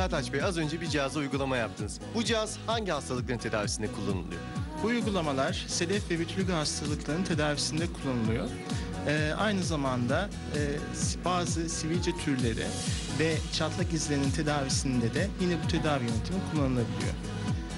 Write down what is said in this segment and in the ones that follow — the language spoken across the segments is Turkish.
Sertaç Bey az önce bir cihaza uygulama yaptınız. Bu cihaz hangi hastalıkların tedavisinde kullanılıyor? Bu uygulamalar sedef ve vitiligo hastalıklarının tedavisinde kullanılıyor. Ee, aynı zamanda e, bazı sivilce türleri ve çatlak izlerinin tedavisinde de yine bu tedavi yöntemi kullanılabiliyor.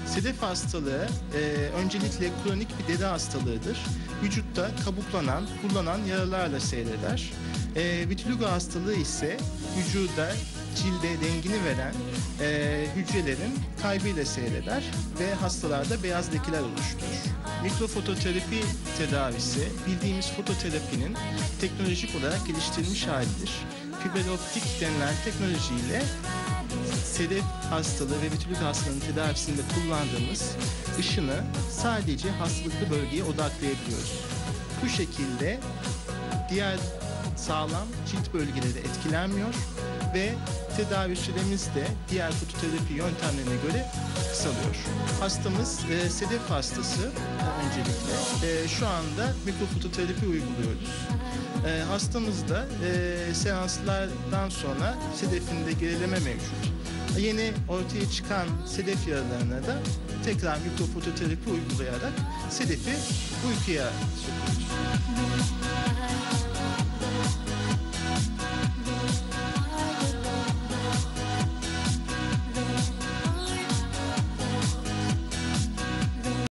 Sedef hastalığı e, öncelikle kronik bir deri hastalığıdır. Vücutta kabuklanan, kullanan yaralarla seyreder. E, vitiligo hastalığı ise vücuda cilde rengini veren e, hücrelerin kaybıyla seyreder ve hastalarda beyaz lekeler oluşturur. Mikrofototerapi tedavisi bildiğimiz fototerapinin teknolojik olarak geliştirilmiş halidir. Fiber optik denilen teknolojiyle sedef hastalığı ve vitiligo hastalığının tedavisinde kullandığımız ışını sadece hastalıklı bölgeye odaklayabiliyoruz. Bu şekilde diğer sağlam cilt bölgeleri etkilenmiyor ve tedavi süremiz de diğer fototerapi yöntemlerine göre kısalıyor. Hastamız e, sedef hastası öncelikle. E, şu anda mikrofototerapi uyguluyoruz. E, hastamızda e, seanslardan sonra sedefinde gerileme mevcut. Yeni ortaya çıkan sedef yaralarına da tekrar mikrofototerapi uygulayarak sedefi uykuya sokuyoruz.